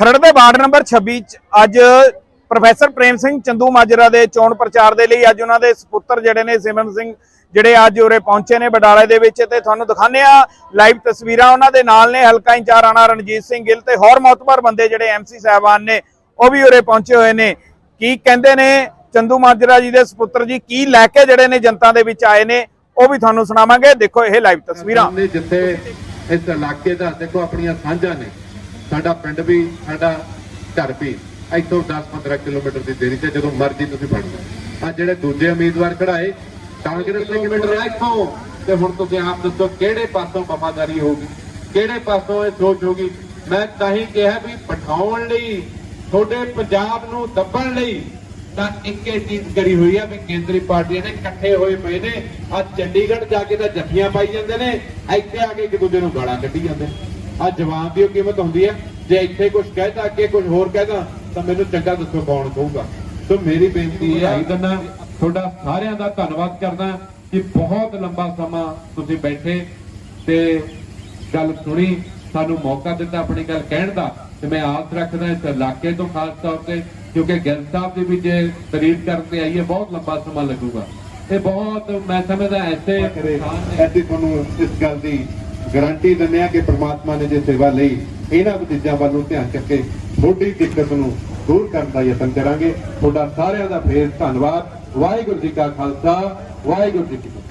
ਖਰੜ ਦੇ ward number 26 ਚ ਅੱਜ ਪ੍ਰੋਫੈਸਰ ਪ੍ਰੇਮ ਸਿੰਘ ਚੰਦੂ ਮਾਜਰਾ ਦੇ ਚੋਣ ਪ੍ਰਚਾਰ ਦੇ ਲਈ ਅੱਜ ਉਹਨਾਂ ਦੇ ਸੁਪੁੱਤਰ ਜਿਹੜੇ ਨੇ ਸਿਮਰਨ ਸਿੰਘ, ਜਿਹੜੇ ਅੱਜ ਉਰੇ ਪਹੁੰਚੇ ਨੇ ਬਡਾਲੇ ਦੇ ਵਿੱਚ ਤੇ ਤੁਹਾਨੂੰ ਦਿਖਾਉਂਦੇ ਆ ਲਾਈਵ ਤਸਵੀਰਾਂ ਉਹਨਾਂ ਦੇ ਨਾਲ ਨੇ, ਹਲਕਾ ਇੰਚਾਰ ਰਾਣਾ ਰਣਜੀਤ ਸਿੰਘ ਗਿੱਲ ਤੇ ਹੋਰ ਮੌਤਬਰ ਬੰਦੇ ਜਿਹੜੇ ਐਮਸੀ ਸਾਹਿਬਾਨ ਨੇ, ਉਹ ਵੀ ਉਰੇ ਪਹੁੰਚੇ ਹੋਏ ਨੇ। ਕੀ ਕਹਿੰਦੇ ਨੇ ਚੰਦੂ ਮਾਜਰਾ ਜੀ ਦੇ ਸੁਪੁੱਤਰ ਜੀ? ਕੀ ਲੈ ਕੇ ਜਿਹੜੇ ਨੇ ਜਨਤਾ ਦੇ ਵਿੱਚ ਆਏ ਨੇ? ਉਹ ਵੀ ਤੁਹਾਨੂੰ ਸੁਣਾਵਾਂਗੇ। ਦੇਖੋ ਇਹ ਲਾਈਵ ਤਸਵੀਰਾਂ। ਜਿੱਥੇ ਇਸ ਇਲਾਕੇ ਦਾ, ਦੇਖੋ ਆਪਣੀਆਂ ਸਾਂਝਾਂ ਨੇ। ਸਾਡਾ ਪਿੰਡ ਵੀ ਸਾਡਾ ਘਰ ਵੀ ਇੱਥੋਂ 10-15 ਕਿਲੋਮੀਟਰ ਦੀ ਦੇਰੀ ਤੇ ਜਦੋਂ ਮਰਜ਼ੀ ਤੁਸੀਂ ਫੜ ਲਓ। ਆ ਜਿਹੜੇ ਦੂਜੇ ਉਮੀਦਵਾਰ ਖੜਾਏ ਕਾਂਗਰਸ ਕਿਲੋਮੀਟਰ ਆ ਇੱਥੋਂ? ਤੇ ਹੁਣ ਤੁਸੀਂ ਆਪ ਦੱਸੋ ਕਿਹੜੇ ਪਾਸੋਂ ਵਫਾਦਾਰੀ ਹੋਊਗੀ? ਕਿਹੜੇ ਪਾਸੋਂ ਇਹ ਸੋਚ ਹੋਊਗੀ? ਮੈਂ ਤਾਂ ਹੀ ਕਿਹਾ ਵੀ ਪਠਾਉਣ ਲਈ ਤੁਹਾਡੇ ਪੰਜਾਬ ਨੂੰ ਦੱਬਣ ਲਈ ਤਾਂ ਇੱਕੇ ਚੀਜ਼ ਕਰੀ ਹੋਈ ਆ ਵੀ ਕੇਂਦਰੀ ਪਾਰਟੀਆਂ ਨੇ ਇਕੱਠੇ ਹੋਏ ਪਏ ਨੇ। ਆ ਚੰਡੀਗੜ੍ਹ ਜਾ ਕੇ ਤਾਂ ਜੱਫੀਆਂ ਪਾਈ ਜਾਂਦੇ ਨੇ ਇੱਥੇ ਆ ਕੇ ਇੱਕ ਦੂਜੇ ਨੂੰ ਗਾਲਾਂ ਕੱਢੀ ਜਾਂਦੇ ਆ ਜਵਾਨ ਦੀ ਕੀਮਤ ਹੁੰਦੀ ਆ ਜੇ ਇੱਥੇ ਕੁਝ ਕਹਿਤਾ ਅੱਗੇ ਕੁਝ ਹੋਰ ਕਹਿਦਾ ਤਾਂ ਮੈਨੂੰ ਚੰਗਾ ਦੱਸੋ ਕੌਣ ਕਹੂਗਾ। ਸੋ ਮੇਰੀ ਬੇਨਤੀ ਇਹ ਆਈ ਦੰਨਾ ਤੁਹਾਡਾ ਸਾਰਿਆਂ ਦਾ ਧੰਨਵਾਦ ਕਰਦਾ ਕਿ ਬਹੁਤ ਲੰਬਾ ਸਮਾਂ ਤੁਸੀਂ ਬੈਠੇ ਤੇ ਗੱਲ ਸੁਣੀ ਸਾਨੂੰ ਮੌਕਾ ਦਿੱਤਾ ਆਪਣੀ ਗੱਲ ਕਹਿਣ ਦਾ। ਤੇ ਮੈਂ ਆਸ ਰੱਖਦਾ ਇਸ ਇਲਾਕੇ ਤੋਂ ਖਾਸ ਤੌਰ ਤੇ ਕਿਉਂਕਿ ਗਿੱਲ ਸਾਹਿਬ ਦੀ ਵੀ ਜੇ ਤਾਰੀਫ ਕਰਨ ਤੇ ਆਈਏ ਬਹੁਤ ਲੰਬਾ ਸਮਾਂ ਲੱਗੂਗਾ। ਇਹ ਬਹੁਤ ਮੈਂ ਸਮਝਦਾ ਐਸੇ ਐਸੀ ਤੁਹਾਨੂੰ ਇਸ ਗੱਲ ਦੀ ਗਾਰੰਟੀ ਦਿੰਦੇ ਆ ਕਿ ਪ੍ਰਮਾਤਮਾ ਨੇ ਜੇ ਸੇਵਾ ਲਈ, ਇਹਨਾਂ ਚੀਜ਼ਾਂ ਵੱਲ ਨੂੰ ਧਿਆਨ ਕਰਕੇ ਥੋੜੀ ਦਿੱਕਤ ਨੂੰ ਦੂਰ ਕਰਨ ਦਾ ਯਤਨ ਕਰਾਂਗੇ। ਤੁਹਾਡਾ ਸਾਰਿਆਂ ਦਾ ਫੇਰ ਧੰਨਵਾਦ। ਵਾਹਿਗੁਰੂ ਜੀ ਕਾ ਖਾਲਸਾ, ਵਾਹਿਗੁਰੂ ਜੀ ਕੀ ਫਤਿਹ।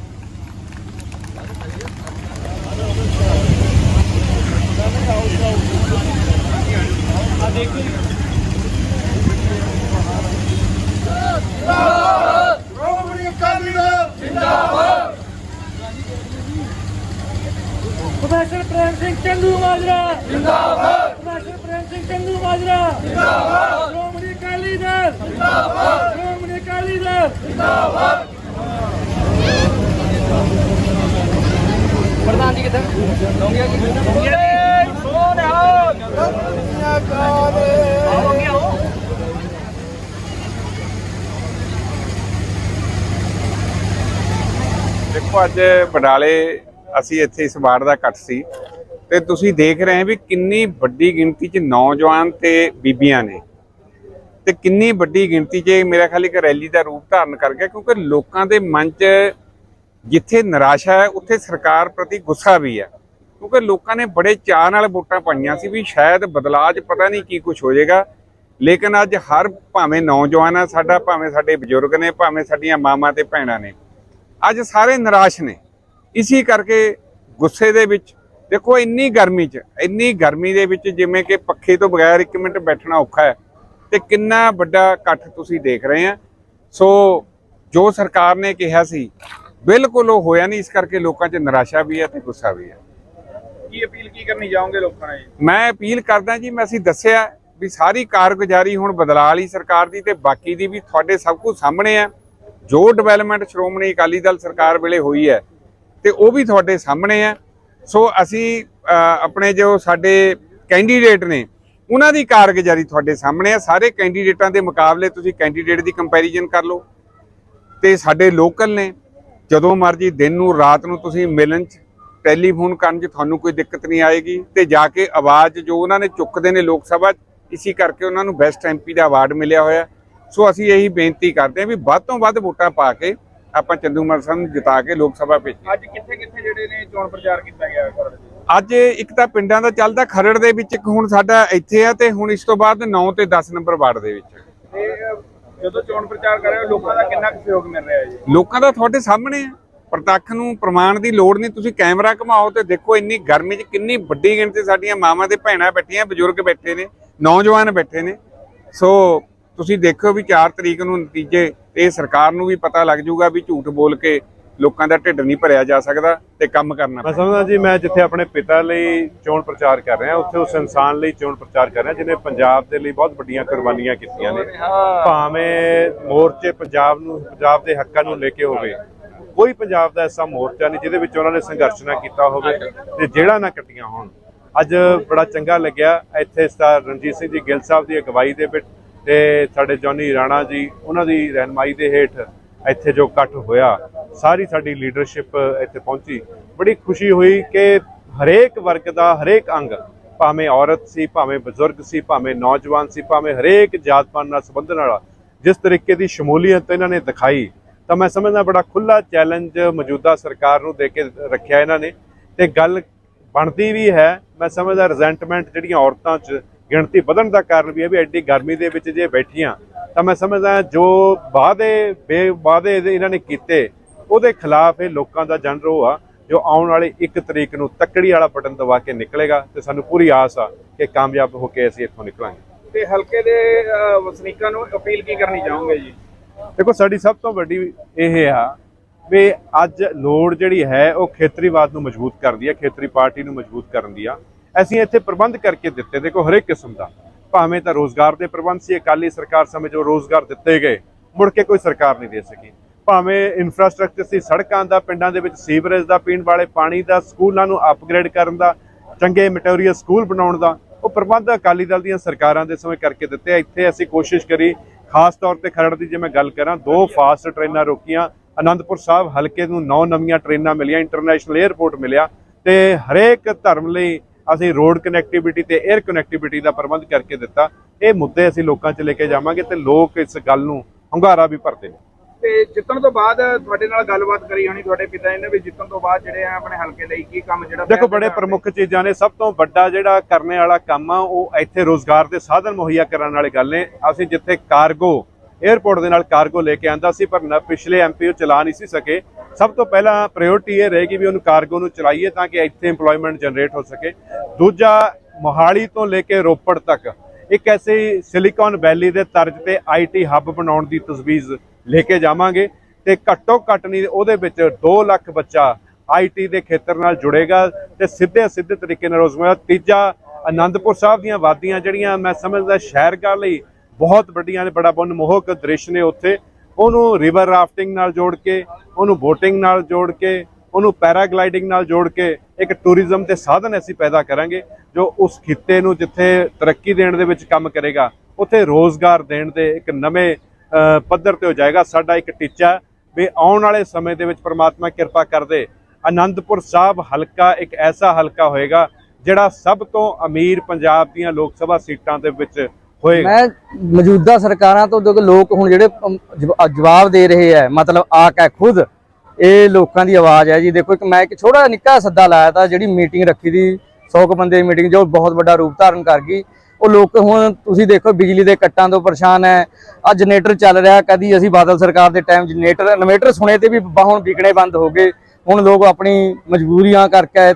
ਪ੍ਰੋਫੈਸਰ ਪ੍ਰੇਮ ਸਿੰਘ ਚੰਦੂ ਮਾਜਰਾ ਜਿੰਦਾਬਾਦ। ਪ੍ਰੋਫੈਸਰ ਪ੍ਰੇਮ ਸਿੰਘ ਚੰਦੂ ਮਾਜਰਾ ਜਿੰਦਾਬਾਦ। ਸ਼੍ਰੋਮਣੀ ਅਕਾਲੀ ਦਲ। ਜਿੰਦਾਬਾਦ। ਸ਼੍ਰੋਮਣੀ ਅਕਾਲੀ ਦਲ। ਜਿੰਦਾਬਾਦ। ਪ੍ਰਧਾਨ ਜੀ ਕਿੱਥੇ ਲੋਂਗਿਆ ਜੀ। ਦੇਖੋ ਅੱਜ ਬਡਾਲੇ ਅਸੀਂ ਇੱਥੇ ਇਸ ਵਾਰਡ ਦਾ ਇਕੱਠ ਸੀ ਤੇ ਤੁਸੀਂ ਦੇਖ ਰਹੇ ਹੋ ਵੀ ਕਿੰਨੀ ਵੱਡੀ ਗਿਣਤੀ 'ਚ ਨੌਜਵਾਨ ਤੇ ਬੀਬੀਆਂ ਨੇ। ਤੇ ਕਿੰਨੀ ਵੱਡੀ ਗਿਣਤੀ 'ਚ ਮੇਰਾ ਖਿਆਲ ਇੱਕ ਰੈਲੀ ਦਾ ਰੂਪ ਧਾਰਨ ਕਰ ਗਿਆ ਕਿਉਂਕਿ ਲੋਕਾਂ ਦੇ ਮਨ 'ਚ ਜਿੱਥੇ ਨਿਰਾਸ਼ਾ ਹੈ, ਉੱਥੇ ਸਰਕਾਰ ਪ੍ਰਤੀ ਗੁੱਸਾ ਵੀ ਹੈ। ਕਿਉਂਕਿ ਲੋਕਾਂ ਨੇ ਬੜੇ ਚਾਅ ਨਾਲ ਵੋਟਾਂ ਪਾਈਆਂ ਸੀ ਵੀ ਸ਼ਾਇਦ ਬਦਲਾਅ 'ਚ ਪਤਾ ਨਹੀਂ ਕੀ ਕੁਝ ਹੋ ਜਾਏਗਾ। ਲੇਕਿਨ ਅੱਜ ਹਰ ਭਾਵੇਂ ਨੌਜਵਾਨ ਆ ਸਾਡਾ ਭਾਵੇਂ ਸਾਡੇ ਬਜ਼ੁਰਗ ਨੇ, ਭਾਵੇਂ ਸਾਡੀਆਂ ਮਾਵਾਂ ਤੇ ਭੈਣਾਂ ਨੇ, ਅੱਜ ਸਾਰੇ ਨਿਰਾਸ਼ ਨੇ। ਇਸੇ ਕਰਕੇ ਗੁੱਸੇ ਦੇ ਵਿੱਚ ਦੇਖੋ ਇੰਨੀ ਗਰਮੀ 'ਚ ਇੰਨੀ ਗਰਮੀ ਦੇ ਵਿੱਚ ਜਿਵੇਂ ਕਿ ਪੱਖੇ ਤੋਂ ਬਗੈਰ 1 ਮਿੰਟ ਬੈਠਣਾ ਔਖਾ ਹੈ ਤੇ ਕਿੰਨਾ ਵੱਡਾ ਇਕੱਠ ਤੁਸੀਂ ਦੇਖ ਰਹੇ ਆ। ਸੋ ਜੋ ਸਰਕਾਰ ਨੇ ਕਿਹਾ ਸੀ ਬਿਲਕੁਲ ਉਹ ਹੋਇਆ ਨਹੀਂ ਇਸ ਕਰਕੇ ਲੋਕਾਂ 'ਚ ਨਿਰਾਸ਼ਾ ਵੀ ਹੈ ਤੇ ਗੁੱਸਾ ਵੀ ਹੈ। ਕੀ ਅਪੀਲ ਕੀ ਕਰਨੀ ਚਾਹੋਗੇ ਲੋਕਾਂ ਨੇ? ਮੈਂ ਅਪੀਲ ਕਰਦਾ ਜੀ ਮੈਂ ਅਸੀਂ ਦੱਸਿਆ ਵੀ ਸਾਰੀ ਕਾਰਗੁਜ਼ਾਰੀ ਹੁਣ ਬਦਲਾ ਵਾਲੀ ਸਰਕਾਰ ਦੀ ਤੇ ਬਾਕੀ ਦੀ ਵੀ ਤੁਹਾਡੇ ਸਭ ਕੁਝ ਸਾਹਮਣੇ ਹੈ ਜੋ ਡਿਵੈਲਪਮੈਂਟ ਸ਼੍ਰੋਮਣੀ ਅਕਾਲੀ ਦਲ ਸਰਕਾਰ ਵੇਲੇ ਹੋਈ ਹੈ ਤੇ ਉਹ ਵੀ ਤੁਹਾਡੇ ਸਾਹਮਣੇ ਆ। ਸੋ ਅਸੀਂ ਆਪਣੇ ਜੋ ਸਾਡੇ ਕੈਂਡੀਡੇਟ ਨੇ ਉਹਨਾਂ ਦੀ ਕਾਰਗੁਜ਼ਾਰੀ ਤੁਹਾਡੇ ਸਾਹਮਣੇ ਆ। ਸਾਰੇ ਕੈਂਡੀਡੇਟਾਂ ਦੇ ਮੁਕਾਬਲੇ ਤੁਸੀਂ ਕੈਂਡੀਡੇਟ ਦੀ ਕੰਪੈਰੀਜ਼ਨ ਕਰ ਲਓ। ਤੇ ਸਾਡੇ ਲੋਕਲ ਨੇ ਜਦੋਂ ਮਰਜ਼ੀ ਦਿਨ ਨੂੰ ਰਾਤ ਨੂੰ ਤੁਸੀਂ ਮਿਲਣ ਚ ਟੈਲੀਫੋਨ ਕਰਨ ਚ ਤੁਹਾਨੂੰ ਕੋਈ ਦਿੱਕਤ ਨਹੀਂ ਆਏਗੀ। ਤੇ ਜਾ ਕੇ ਆਵਾਜ਼ ਜੋ ਉਹਨਾਂ ਨੇ ਚੁੱਕਦੇ ਨੇ ਲੋਕ ਸਭਾ 'ਚ, ਇਸੇ ਕਰਕੇ ਉਹਨਾਂ ਨੂੰ ਬੈਸਟ ਐਮਪੀ ਦਾ ਅਵਾਰਡ ਮਿਲਿਆ ਹੋਇਆ। ਸੋ ਅਸੀਂ ਇਹੀ ਬੇਨਤੀ ਕਰਦੇ ਹਾਂ ਵੀ ਵੱਧ ਤੋਂ ਵੱਧ ਵੋਟਾਂ ਪਾ ਕੇ ਆਪਾਂ ਚੰਦੂ ਮਾਜਰਾ ਨੂੰ ਜਿਤਾ ਕੇ ਲੋਕ ਸਭਾ ਭੇਜੀਏ ਅੱਜ ਕਿੱਥੇ ਕਿੱਥੇ ਜਿਹੜੇ ਨੇ ਚੋਣ ਪ੍ਰਚਾਰ ਕੀਤਾ ਗਿਆ ਖਰੜ ਦੇ? ਅੱਜ ਇੱਕ ਤਾਂ ਪਿੰਡਾਂ ਦਾ ਚੱਲਦਾ ਖਰੜ ਦੇ ਵਿੱਚ ਇੱਕ ਹੁਣ ਸਾਡਾ ਇੱਥੇ ਆ ਤੇ ਹੁਣ ਇਸ ਤੋਂ ਬਾਅਦ 9 ਤੇ 10 ਨੰਬਰ ਵਾਰਡ ਦੇ ਵਿੱਚ। ਤੇ ਜਦੋਂ ਚੋਣ ਪ੍ਰਚਾਰ ਕਰ ਰਹੇ ਹੋ ਲੋਕਾਂ ਦਾ ਕਿੰਨਾ ਕੁ ਸਹਿਯੋਗ ਮਿਲ ਰਿਹਾ ਹੈ ਜੀ? ਲੋਕਾਂ ਦਾ ਤੁਹਾਡੇ ਸਾਹਮਣੇ ਆ। ਪ੍ਰਤੱਖ ਨੂੰ ਪ੍ਰਮਾਣ ਦੀ ਲੋੜ ਨਹੀਂ ਤੁਸੀਂ ਕੈਮਰਾ ਘਮਾਓ ਤੇ ਦੇਖੋ ਇੰਨੀ ਗਰਮੀ 'ਚ ਕਿੰਨੀ ਵੱਡੀ ਗਿਣਤੀ ਸਾਡੀਆਂ ਮਾਵਾਂ ਤੇ ਭੈਣਾਂ ਬੈਠੀਆਂ ਬਜ਼ੁਰਗ ਬੈਠੇ ਨੇ ਨੌਜਵਾਨ ਬੈਠੇ ਨੇ। ਸੋ ਤੁਸੀਂ ਦੇਖੋ ਵੀ 4 ਤਰੀਕ ਨੂੰ ਨਤੀਜੇ ਇਹ ਸਰਕਾਰ ਨੂੰ ਵੀ ਪਤਾ ਲੱਗ ਜਾਊਗਾ ਵੀ ਝੂਠ ਬੋਲ ਕੇ ਲੋਕਾਂ ਦਾ ਢਿੱਡ ਨਹੀਂ ਭਰਿਆ ਜਾ ਸਕਦਾ ਤੇ ਕੰਮ ਕਰਨਾ ਮੈਂ ਸਮਝਦਾ ਜੀ ਮੈਂ ਜਿੱਥੇ ਆਪਣੇ ਪਿਤਾ ਲਈ ਚੋਣ ਪ੍ਰਚਾਰ ਕਰ ਰਿਹਾ ਉੱਥੇ ਉਸ ਇਨਸਾਨ ਲਈ ਚੋਣ ਪ੍ਰਚਾਰ ਕਰ ਰਿਹਾ ਜਿਹਨੇ ਪੰਜਾਬ ਦੇ ਲਈ ਬਹੁਤ ਵੱਡੀਆਂ ਕੁਰਬਾਨੀਆਂ ਕੀਤੀਆਂ ਨੇ। ਭਾਵੇਂ ਮੋਰਚੇ ਪੰਜਾਬ ਨੂੰ ਪੰਜਾਬ ਦੇ ਹੱਕਾਂ ਨੂੰ ਲੈ ਕੇ ਹੋਵੇ ਕੋਈ ਪੰਜਾਬ ਦਾ ਐਸਾ ਮੋਰਚਾ ਨਹੀਂ ਜਿਹਦੇ ਵਿੱਚ ਉਹਨਾਂ ਨੇ ਸੰਘਰਸ਼ ਨਾ ਕੀਤਾ ਹੋਵੇ ਤੇ ਜਿਹੜਾ ਨਾ ਕੱਟੀਆਂ ਹੋਣ। ਅੱਜ ਬੜਾ ਚੰਗਾ ਲੱਗਿਆ ਇੱਥੇ ਸਟਾਰ ਰਣਜੀਤ ਸਿੰਘ ਜੀ ਗਿੱਲ ਸਾਹਿਬ ਦੀ ਅਗਵਾਈ ਦੇ ਵਿੱਚ ਤੇ ਸਾਡੇ ਜੌਨੀ ਰਾਣਾ ਜੀ, ਉਹਨਾਂ ਦੀ ਰਹਿਨਮਾਈ ਦੇ ਹੇਠ ਇੱਥੇ ਜੋ ਇਕੱਠ ਹੋਇਆ, ਸਾਰੀ ਸਾਡੀ ਲੀਡਰਸ਼ਿਪ ਇੱਥੇ ਪਹੁੰਚੀ। ਬੜੀ ਖੁਸ਼ੀ ਹੋਈ ਕਿ ਹਰੇਕ ਵਰਗ ਦਾ ਹਰੇਕ ਅੰਗ, ਭਾਵੇਂ ਔਰਤ ਸੀ, ਭਾਵੇਂ ਬਜ਼ੁਰਗ ਸੀ, ਭਾਵੇਂ ਨੌਜਵਾਨ ਸੀ, ਭਾਵੇਂ ਹਰੇਕ ਜਾਤ ਪਾਤ ਨਾਲ ਸੰਬੰਧਨ ਵਾਲਾ ਜਿਸ ਤਰੀਕੇ ਦੀ ਸ਼ਮੂਲੀਅਤ ਇਹਨਾਂ ਨੇ ਦਿਖਾਈ, ਤਾਂ ਮੈਂ ਸਮਝਦਾ ਬੜਾ ਖੁੱਲਾ ਚੈਲੰਜ ਮੌਜੂਦਾ ਸਰਕਾਰ ਨੂੰ ਦੇ ਕੇ ਰੱਖਿਆ ਇਹਨਾਂ ਨੇ। ਤੇ ਗੱਲ ਬਣਦੀ ਵੀ ਹੈ, ਮੈਂ ਸਮਝਦਾ ਰਿਜ਼ੈਂਟਮੈਂਟ ਜਿਹੜੀਆਂ ਔਰਤਾਂ 'ਚ ਗਿਣਤੀ ਵਧਣ ਦਾ ਕਾਰਨ ਵੀ ਹੈ ਵੀ ਐਡੀ ਗਰਮੀ ਦੇ ਵਿੱਚ ਜੇ ਬੈਠੀਆਂ ਤਾਂ ਮੈਂ ਸਮਝਦਾ ਜੋ ਵਾਅਦੇ ਬੇਵਾਅਦੇ ਇਹਨਾਂ ਨੇ ਕੀਤੇ ਉਹਦੇ ਖਿਲਾਫ ਇਹ ਲੋਕਾਂ ਦਾ ਜਨ ਰੋਹ ਆ ਜੋ ਆਉਣ ਵਾਲੀ 1 ਤਰੀਕ ਨੂੰ ਤੱਕੜੀ ਵਾਲਾ ਬਟਨ ਦਬਾ ਕੇ ਨਿਕਲੇਗਾ ਤੇ ਸਾਨੂੰ ਪੂਰੀ ਆਸ ਆ ਕਿ ਕਾਮਯਾਬ ਹੋ ਕੇ ਅਸੀਂ ਇੱਥੋਂ ਨਿਕਲਾਂਗੇ। ਤੇ ਹਲਕੇ ਦੇ ਵਸਨੀਕਾਂ ਨੂੰ ਅਪੀਲ ਕੀ ਕਰਨੀ ਚਾਹੋਗੇ ਜੀ? ਦੇਖੋ ਸਾਡੀ ਸਭ ਤੋਂ ਵੱਡੀ ਇਹ ਆ ਵੀ ਅੱਜ ਲੋੜ ਜਿਹੜੀ ਹੈ ਉਹ ਖੇਤਰੀਵਾਦ ਨੂੰ ਮਜ਼ਬੂਤ ਕਰਦੀ ਹੈ ਖੇਤਰੀ ਪਾਰਟੀ ਨੂੰ ਮਜ਼ਬੂਤ ਕਰਨ ਦੀ ਆ। ਅਸੀਂ ਇੱਥੇ ਪ੍ਰਬੰਧ ਕਰਕੇ ਦਿੱਤੇ। ਦੇਖੋ, ਹਰੇਕ ਕਿਸਮ ਦਾ। ਭਾਵੇਂ ਤਾਂ ਰੋਜ਼ਗਾਰ ਦੇ ਪ੍ਰਬੰਧ ਸੀ, ਅਕਾਲੀ ਸਰਕਾਰ ਸਮੇਂ ਜੋ ਰੋਜ਼ਗਾਰ ਦਿੱਤੇ ਗਏ, ਮੁੜ ਕੇ ਕੋਈ ਸਰਕਾਰ ਨਹੀਂ ਦੇ ਸਕੀ। ਭਾਵੇਂ ਇਨਫਰਾਸਟ੍ਰਕਚਰ ਸੀ, ਸੜਕਾਂ ਦਾ, ਪਿੰਡਾਂ ਦੇ ਵਿੱਚ ਸੀਵਰੇਜ ਦਾ, ਪੀਣ ਵਾਲੇ ਪਾਣੀ ਦਾ, ਸਕੂਲਾਂ ਨੂੰ ਅਪਗ੍ਰੇਡ ਕਰਨ ਦਾ, ਚੰਗੇ ਮਟੀਰੀਅਲ ਸਕੂਲ ਬਣਾਉਣ ਦਾ, ਉਹ ਪ੍ਰਬੰਧ ਅਕਾਲੀ ਦਲ ਦੀਆਂ ਸਰਕਾਰਾਂ ਦੇ ਸਮੇਂ ਕਰਕੇ ਦਿੱਤੇ ਇੱਥੇ ਅਸੀਂ ਕੋਸ਼ਿਸ਼ ਕਰੀ, ਖਾਸ ਤੌਰ ਤੇ ਖਰੜ ਦੀ ਜੇ ਮੈਂ ਗੱਲ ਕਰਾਂ, ਦੋ ਫਾਸਟ ਟ੍ਰੇਨਾਂ ਰੋਕੀਆਂ। ਅਨੰਦਪੁਰ ਸਾਹਿਬ ਹਲਕੇ ਨੂੰ ਨੌ ਨਵੀਆਂ ਟ੍ਰੇਨਾਂ ਮਿਲੀਆਂ ਇੰਟਰਨੈਸ਼ਨਲ 에ਅਰਪੋਰਟ ਮਿਲਿਆ ਤੇ ਹਰੇਕ ਧਰਮ ਲਈ ਅਸੀਂ ਰੋਡ ਕਨੈਕਟੀਵਿਟੀ ਤੇ 에ਅਰ ਕਨੈਕਟੀਵਿਟੀ ਦਾ ਪ੍ਰਬੰਧ ਕਰਕੇ ਦਿੱਤਾ। ਇਹ ਮੁੱਦੇ ਅਸੀਂ ਲੋਕਾਂ 'ਚ ਲੈ ਕੇ ਜਾਵਾਂਗੇ ਤੇ ਲੋਕ ਇਸ ਗੱਲ ਨੂੰ ਹੁੰਗਾਰਾ ਵੀ ਭਰਦੇ ਨੇ। ਤੇ ਜਿੱਤਣ ਤੋਂ ਬਾਅਦ ਤੁਹਾਡੇ ਨਾਲ ਗੱਲਬਾਤ ਕਰੀ ਹੋਣੀ ਤੁਹਾਡੇ ਪਿਤਾ ਜੀ ਨੇ ਵੀ ਜਿੱਤਣ ਤੋਂ ਬਾਅਦ ਜਿਹੜੇ ਆ ਆਪਣੇ ਹਲਕੇ ਲਈ ਕੀ ਕੰਮ ਜਿਹੜਾ ਦੇਖੋ ਬੜੇ ਪ੍ਰਮੁੱਖ ਚੀਜ਼ਾਂ ਨੇ। ਸਭ ਤੋਂ ਵੱਡਾ ਜਿਹੜਾ ਕਰਨੇ ਵਾਲਾ ਕੰਮ ਆ ਉਹ ਇੱਥੇ ਰੋਜ਼ਗਾਰ ਦੇ ਸਾਧਨ ਮੁਹੱਈਆ ਕਰਨ ਵਾਲੇ ਗੱਲ ਨੇ। ਅਸੀਂ ਜਿੱਥੇ ਕਾਰਗੋ 에ਅਰਪੋਰਟ ਦੇ ਨਾਲ ਕਾਰਗੋ ਲੈ ਕੇ ਆਂਦਾ ਸੀ ਪਰ ਪਿਛਲੇ ਐਮਪੀ ਉਹ ਚਲਾ ਨਹੀਂ ਸੀ ਸਕੇ। ਸਭ ਤੋਂ ਪਹਿਲਾਂ ਪ੍ਰਾਇੋਰਟੀ ਇਹ ਰਹੇਗੀ ਵੀ ਉਹਨੂੰ ਕਾਰਗੋ ਨੂੰ ਚਲਾਈਏ ਤਾਂ ਕਿ ਇੱਥੇ EMPLOYMENT ਜਨਰੇਟ ਹੋ ਸਕੇ। ਦੂਜਾ, ਮੋਹਾਲੀ ਤੋਂ ਲੈ ਕੇ ਰੋਪੜ ਤੱਕ ਇੱਕ ਐਸੀ ਸਿਲੀਕਾਨ ਵੈਲੀ ਦੇ ਤਰਜ਼ ਤੇ ਆਈਟੀ ਹੱਬ ਬਣਾਉਣ ਦੀ ਤਜਵੀਜ਼ ਲੈ ਕੇ ਜਾਵਾਂਗੇ ਤੇ ਘੱਟੋ ਘੱਟ ਨਹੀਂ, ਉਹਦੇ ਵਿੱਚ 2 ਲੱਖ ਬੱਚਾ ਆਈਟੀ ਦੇ ਖੇਤਰ ਨਾਲ ਜੁੜੇਗਾ ਤੇ ਸਿੱਧੇ ਸਿੱਧੇ ਤਰੀਕੇ ਨਾਲ ਰੋਜ਼ਗਾਰ ਤੀਜਾ ਆਨੰਦਪੁਰ ਸਾਹਿਬ ਦੀਆਂ ਵਾਦੀਆਂ ਜਿਹੜੀਆਂ ਮੈਂ ਸਮਝਦਾ ਸ਼ਹਿਰਗਾਹ ਲਈ ਬਹੁਤ ਵੱਡੀਆਂ ਨੇ, ਬੜਾ ਮਨਮੋਹਕ ਦ੍ਰਿਸ਼ ਨੇ ਉੱਥੇ। ਉਹਨੂੰ ਰਿਵਰ ਰਾਫਟਿੰਗ ਨਾਲ ਜੋੜ ਕੇ, ਉਹਨੂੰ ਬੋਟਿੰਗ ਨਾਲ ਜੋੜ ਕੇ, ਉਹਨੂੰ ਪੈਰਾਗਲਾਈਡਿੰਗ ਨਾਲ ਜੋੜ ਕੇ ਇੱਕ ਟੂਰਿਜ਼ਮ ਦੇ ਸਾਧਨ ਅਸੀਂ ਪੈਦਾ ਕਰਾਂਗੇ, ਜੋ ਉਸ ਖਿੱਤੇ ਨੂੰ ਜਿੱਥੇ ਤਰੱਕੀ ਦੇਣ ਦੇ ਵਿੱਚ ਕੰਮ ਕਰੇਗਾ, ਉੱਥੇ ਰੋਜ਼ਗਾਰ ਦੇਣ ਦੇ ਇੱਕ ਨਵੇਂ ਪੱਧਰ ਤੇ ਹੋ ਜਾਏਗਾ। ਸਾਡਾ ਇੱਕ ਟੀਚਾ ਵੀ ਆਉਣ ਵਾਲੇ ਸਮੇਂ ਦੇ ਵਿੱਚ ਪ੍ਰਮਾਤਮਾ ਕਿਰਪਾ ਕਰਦੇ। ਆਨੰਦਪੁਰ ਸਾਹਿਬ ਹਲਕਾ ਇੱਕ ਐਸਾ ਹਲਕਾ ਹੋਏਗਾ, ਜਿਹੜਾ ਸਭ ਤੋਂ ਅਮੀਰ ਪੰਜਾਬ ਦੀਆਂ ਲੋਕ ਸਭਾ ਸੀਟਾਂ ਦੇ ਵਿੱਚ ਹੋਏਗਾ। ਮੈਂ ਮੌਜੂਦਾ ਸਰਕਾਰਾਂ ਤੋਂ ਦੇਖੋ ਲੋਕ ਹੁਣ ਜਿਹੜੇ ਜਵਾਬ ਦੇ ਰਹੇ ਹੈ ਮਤਲਬ ਆ ਕੇ ਖੁਦ, ਇਹ ਲੋਕਾਂ ਦੀ ਆਵਾਜ਼ ਹੈ ਜੀ। ਦੇਖੋ ਇੱਕ ਮੈਂ ਇੱਕ ਛੋਟਾ ਨਿੱਕਾ ਸੱਦਾ ਲਾਇਆ ਤਾਂ ਜਿਹੜੀ ਮੀਟਿੰਗ ਰੱਖੀ ਦੀ 100 ਕੁ ਬੰਦੇ ਦੀ ਮੀਟਿੰਗ, ਜੋ ਬਹੁਤ ਵੱਡਾ ਰੂਪ ਧਾਰਨ ਕਰ ਗਈ, ਉਹ ਲੋਕ ਹੁਣ ਤੁਸੀਂ ਦੇਖੋ ਬਿਜਲੀ ਦੇ ਕੱਟਾਂ ਤੋਂ ਪਰੇਸ਼ਾਨ ਹੈ ਆ ਜਨਰੇਟਰ ਚੱਲ ਰਿਹਾ, ਕਦੀ ਅਸੀਂ ਬਾਦਲ ਸਰਕਾਰ ਦੇ ਟਾਈਮ ਜਨਰੇਟਰ, ਇਨਵੇਟਰ ਸੁਣੇ ਤੇ ਵੀ ਹੁਣ ਵਿਕਣੇ ਬੰਦ ਹੋ ਗਏ, ਹੁਣ ਲੋਕ ਆਪਣੀ ਮਜਬੂਰੀਆਂ ਕਰਕੇ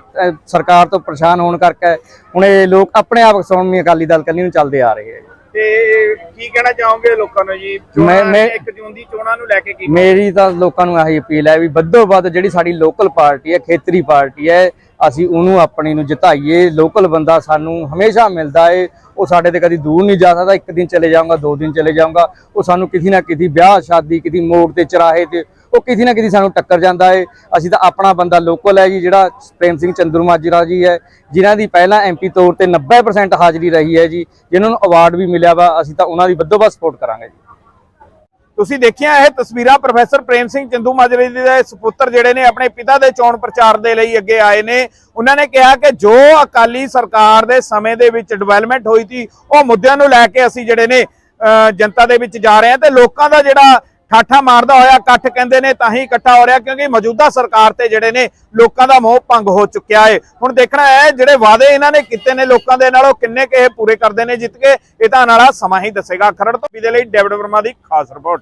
ਸਰਕਾਰ ਤੋਂ ਪਰੇਸ਼ਾਨ ਹੋਣ ਕਰਕੇ, ਹੁਣ ਇਹ ਲੋਕ ਆਪਣੇ ਆਪ ਸ਼੍ਰੋਮਣੀ ਅਕਾਲੀ ਦਲ ਕੰਨੀ ਨੂੰ ਚੱਲਦੇ ਆ ਰਹੇ ਹੈ ਤੇ ਕੀ ਕਹਿਣਾ ਚਾਹੋਗੇ ਲੋਕਾਂ ਨੂੰ ਜੀ? ਮੈਂ- ਮੈਂ- 1 ਜੂਨ ਦੀ ਚੋਣਾਂ ਨੂੰ ਲੈ ਕੇ ਕੀ ਮੇਰੀ ਤਾਂ ਲੋਕਾਂ ਨੂੰ ਆਹੀ ਅਪੀਲ ਹੈ ਵੀ ਵੱਧੋ ਵੱਧ ਜਿਹੜੀ ਸਾਡੀ ਲੋਕਲ ਪਾਰਟੀ ਹੈ ਖੇਤਰੀ ਪਾਰਟੀ ਹੈ ਅਸੀਂ ਉਹਨੂੰ ਆਪਣੀ ਨੂੰ ਜਿਤਾਈਏ। ਲੋਕਲ ਬੰਦਾ ਸਾਨੂੰ ਹਮੇਸ਼ਾ ਮਿਲਦਾ ਏ। ਉਹ ਸਾਡੇ ਤੇ ਕਦੀ ਦੂਰ ਨਹੀਂ ਜਾ ਸਕਦਾ। ਇੱਕ ਦਿਨ ਚਲੇ ਜਾਊਂਗਾ ਦੋ ਦਿਨ ਚਲੇ ਜਾਊਂਗਾ। ਉਹ ਸਾਨੂੰ ਕਿਸੇ ਨਾ ਕਿਸੇ ਵਿਆਹ ਸ਼ਾਦੀ ਕਿਸੇ ਮੋੜ ਤੇ ਚਰਾਹੇ ਤੇ ਉਹ ਕਿਸੇ ਨਾ ਕਿਸੇ ਸਾਨੂੰ ਟੱਕਰ ਜਾਂਦਾ ਏ। ਅਸੀਂ ਤਾਂ ਆਪਣਾ ਬੰਦਾ ਲੋਕਲ ਹੈ ਜੀ, ਜਿਹੜਾ ਪ੍ਰੇਮ ਸਿੰਘ ਚੰਦਰਮਾਜਰਾ ਜੀ ਹੈ, ਜਿਨ੍ਹਾਂ ਦੀ ਪਹਿਲਾਂ ਐਮਪੀ ਤੌਰ ਤੇ 90% ਹਾਜ਼ਰੀ ਰਹੀ ਹੈ ਜੀ। ਜਿਨ੍ਹਾਂ ਨੂੰ ਅਵਾਰਡ ਵੀ ਮਿਲਿਆ ਵਾ, ਅਸੀਂ ਤਾਂ ਉਹਨਾਂ ਦੀ ਵੱਧੋ ਵੱਧ ਸਪੋਰਟ ਕਰਾਂਗੇ ਜੀ। ਤੁਸੀਂ ਦੇਖਿਆ ਇਹ ਤਸਵੀਰਾਂ ਪ੍ਰੋਫੈਸਰ ਪ੍ਰੇਮ ਸਿੰਘ ਚੰਦੂ ਮਾਜਰੇ ਜੀ ਦੇ ਸੁਪੁੱਤਰ ਜਿਹੜੇ ਨੇ ਆਪਣੇ ਪਿਤਾ ਦੇ ਚੋਣ ਪ੍ਰਚਾਰ ਦੇ ਲਈ ਅੱਗੇ ਆਏ ਨੇ। ਉਹਨਾਂ ਨੇ ਕਿਹਾ ਕਿ ਜੋ ਅਕਾਲੀ ਸਰਕਾਰ ਦੇ ਸਮੇਂ ਦੇ ਵਿੱਚ ਡਿਵੈਲਪਮੈਂਟ ਹੋਈ ਸੀ, ਉਹ ਮੁੱਦਿਆਂ ਨੂੰ ਲੈ ਕੇ ਅਸੀਂ ਜਿਹੜੇ ਨੇ ਜਨਤਾ ਦੇ ਵਿੱਚ ਜਾ ਰਹੇ ਹਾਂ ਤੇ ਲੋਕਾਂ ਦਾ ਜਿਹੜਾ ਠਾਠਾ ਮਾਰਦਾ ਹੋਇਆ ਇਕੱਠ ਕਹਿੰਦੇ ਨੇ, ਤਾਂ ਹੀ ਇਕੱਠਾ ਹੋ ਰਿਹਾ, ਕਿਉਂਕਿ ਮੌਜੂਦਾ ਸਰਕਾਰ ਤੇ ਜਿਹੜੇ ਨੇ, ਲੋਕਾਂ ਦਾ ਮੋਹ ਭੰਗ ਹੋ ਚੁੱਕਿਆ ਹੈ ਹੁਣ ਦੇਖਣਾ ਹੈ, ਜਿਹੜੇ ਵਾਅਦੇ ਇਹਨਾਂ ਨੇ ਕੀਤੇ ਨੇ ਲੋਕਾਂ ਦੇ ਨਾਲ, ਉਹ ਕਿੰਨੇ ਕੇ ਪੂਰੇ ਕਰਦੇ ਨੇ, ਜਿੱਤ ਕੇ ਇਹ ਤਾਂ ਨਾਲਾ ਸਮਾਂ ਹੀ ਦੱਸੇਗਾ। ਖਰੜ ਤੋਂ ਦੇ ਲਈ ਡੇਵਿਡ ਵਰਮਾ ਦੀ ਖਾਸ ਰਿਪੋਰਟ।